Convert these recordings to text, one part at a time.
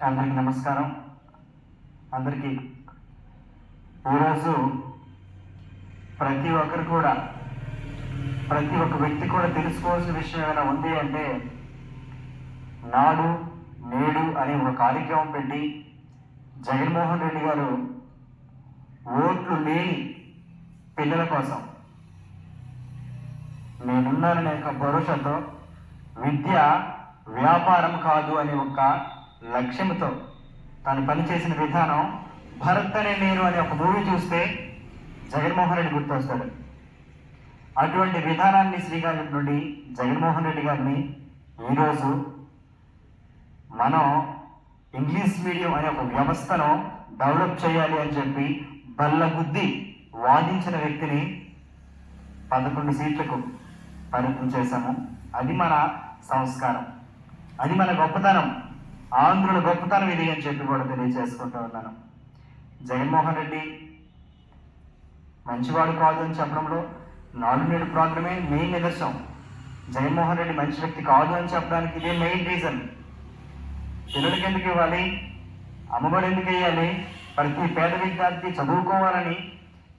అందరికీ నమస్కారం. అందరికీ ఈరోజు ప్రతి ఒక్కరు కూడా ప్రతి ఒక్క వ్యక్తి కూడా తెలుసుకోవాల్సిన విషయం ఏమైనా ఉంది అంటే నాడు నేడు అనే ఒక కార్యక్రమం పెట్టి జగన్మోహన్ రెడ్డి గారు ఓట్లు లేని పిల్లల కోసం నేనున్నాననే యొక్క భరోసాతో విద్య వ్యాపారం కాదు అనే ఒక లక్ష్యంతో తాను పనిచేసిన విధానం భరత్ అనే నేను అనే ఒక మూవీ చూస్తే జగన్మోహన్ రెడ్డి గుర్తొస్తాడు. అటువంటి విధానాన్ని శ్రీకాంత్ నుండి జగన్మోహన్ రెడ్డి గారిని ఈరోజు మనం ఇంగ్లీష్ మీడియం అనే ఒక వ్యవస్థను డెవలప్ చేయాలి అని చెప్పి బల్లగుద్ది వాదించిన వ్యక్తిని పదకొండు సీట్లకు పరిమితం చేశాము. అది మన సంస్కారం. అది మన గొప్పతనం. ఆంధ్రుల గొప్పతనం ఇది అని చెప్పి కూడా తెలియజేసుకుంటూ ఉన్నాను. జగన్మోహన్ రెడ్డి మంచివాడు కాదు అని చెప్పడంలో నాలుగు నేడు ప్రోగ్రామే మెయిన్ నిదర్శనం. జగన్మోహన్ రెడ్డి మంచి వ్యక్తి కాదు అని చెప్పడానికి ఇదే మెయిన్ రీజన్ పిల్లలకి ఎందుకు ఇవ్వాలి? అమ్మబడి ఎందుకు వేయాలి ప్రతి పేద విద్యార్థి చదువుకోవాలని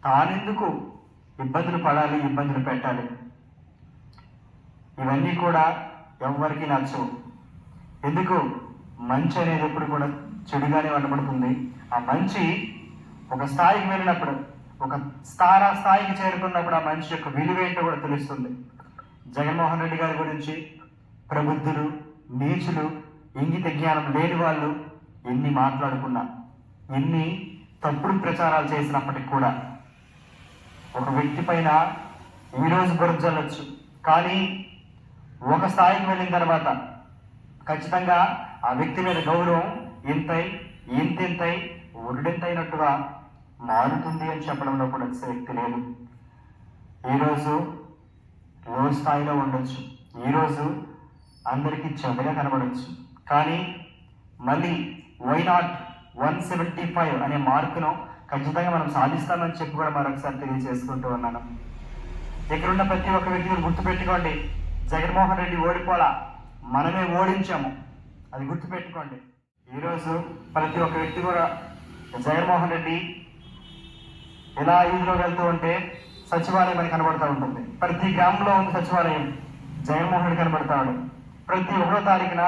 తానెందుకు ఇబ్బందులు పడాలి ఇబ్బందులు పెట్టాలి? ఇవన్నీ కూడా ఎవరికి నచ్చవు. ఎందుకు? మంచి అనేది ఎప్పుడు కూడా చెడుగానే వండబడుతుంది. ఆ మంచి ఒక స్థాయికి వెళ్ళినప్పుడు ఒక స్థాన స్థాయికి చేరుకున్నప్పుడు ఆ మనిషి యొక్క విలువ ఏంటో కూడా తెలుస్తుంది. జగన్మోహన్ రెడ్డి గారి గురించి ప్రబుద్ధులు నీచులు ఇంగిత జ్ఞానం లేని వాళ్ళు ఎన్ని మాట్లాడుకున్నా ఎన్ని తప్పుడు ప్రచారాలు చేసినప్పటికి కూడా ఒక వ్యక్తి పైన ఈరోజు బురద కానీ ఒక స్థాయికి వెళ్ళిన తర్వాత ఖచ్చితంగా ఆ వ్యక్తి మీద గౌరవం ఇంతై ఇంతింతై ఉరుడెంతైనట్టుగా మారుతుంది అని చెప్పడంలో కూడా వ్యక్తి లేదు. ఈరోజు లో స్థాయిలో ఉండొచ్చు. ఈరోజు అందరికీ చెడ్డగా కనబడవచ్చు కానీ మళ్ళీ why not one seventy five అనే మార్కును ఖచ్చితంగా మనం సాధిస్తామని చెప్పి కూడా మరొకసారి తెలియజేసుకుంటూ ఉన్నాను. ఇక్కడ ఉన్న ప్రతి ఒక్క వ్యక్తిని గుర్తుపెట్టుకోండి. జగన్మోహన్ రెడ్డి ఓడిపోలా మనమే ఓడించాము. అది గుర్తుపెట్టుకోండి. ఈరోజు ప్రతి ఒక్క వ్యక్తి కూడా జగన్మోహన్ రెడ్డి ఇలా ఈదులో వెళ్తూ ఉంటే సచివాలయం అని కనబడుతూ ఉంటుంది. ప్రతి గ్రామంలో ఉంది సచివాలయం. జగన్మోహన్ రెడ్డి కనబడతాడు ప్రతి ఒకటో తారీఖున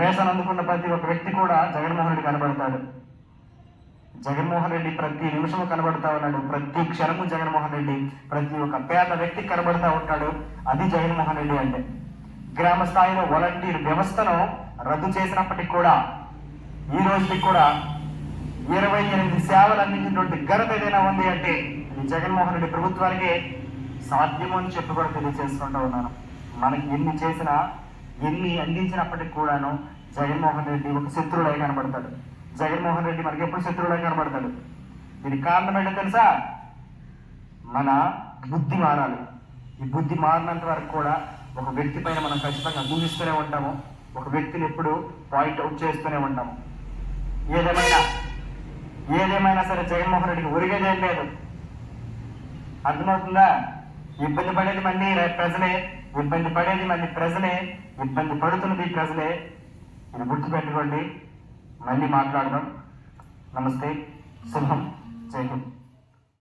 రేషన్ అందుకున్న ప్రతి ఒక్క వ్యక్తి కూడా జగన్మోహన్ రెడ్డి కనబడతాడు జగన్మోహన్ రెడ్డి ప్రతి నిమిషము కనబడతా ఉన్నాడు. ప్రతి క్షణము జగన్మోహన్ రెడ్డి ప్రతి ఒక్క పేద వ్యక్తి కనబడతా ఉంటాడు. అది జగన్మోహన్ రెడ్డి అంటే. గ్రామ స్థాయిలో వాలంటీర్ వ్యవస్థను రద్దు చేసినప్పటికి కూడా ఈ రోజుకి కూడా ఇరవై ఎనిమిది సేవలు అందించినటువంటి ఘనత ఏదైనా ఉంది అంటే జగన్మోహన్ రెడ్డి ప్రభుత్వానికి సాధ్యము అని చెప్పి కూడా తెలియజేసుకుంటూ ఉన్నాను. మనకి ఎన్ని చేసినా ఎన్ని అందించినప్పటికి కూడాను జగన్మోహన్ రెడ్డి ఒక శత్రువులై కనబడతాడు. జగన్మోహన్ రెడ్డి మనకి ఎప్పుడు శత్రువులై కనబడతాడు? దీనికి కారణం ఏంటో తెలుసా? మన బుద్ధి మారాలి. ఈ బుద్ధి మారినంత వరకు కూడా ఒక వ్యక్తి పైన మనం ఖచ్చితంగా ఊహిస్తూనే ఉంటాము. ఒక వ్యక్తిని ఎప్పుడు పాయింట్ అవుట్ చేస్తూనే ఉంటాము. ఏదేమైనా ఏదేమైనా సరే జగన్మోహన్ రెడ్డికి ఒరిగేదేం లేదు. అర్థమవుతుందా? ఇబ్బంది పడేది మళ్ళీ ప్రజలే ఇబ్బంది పడేది మళ్ళీ ప్రజలే ఇబ్బంది పడుతున్నది ప్రజలే. ఇది గుర్తుపెట్టుకోండి. మళ్ళీ మాట్లాడదాం. నమస్తే. శుభం జై హింద్.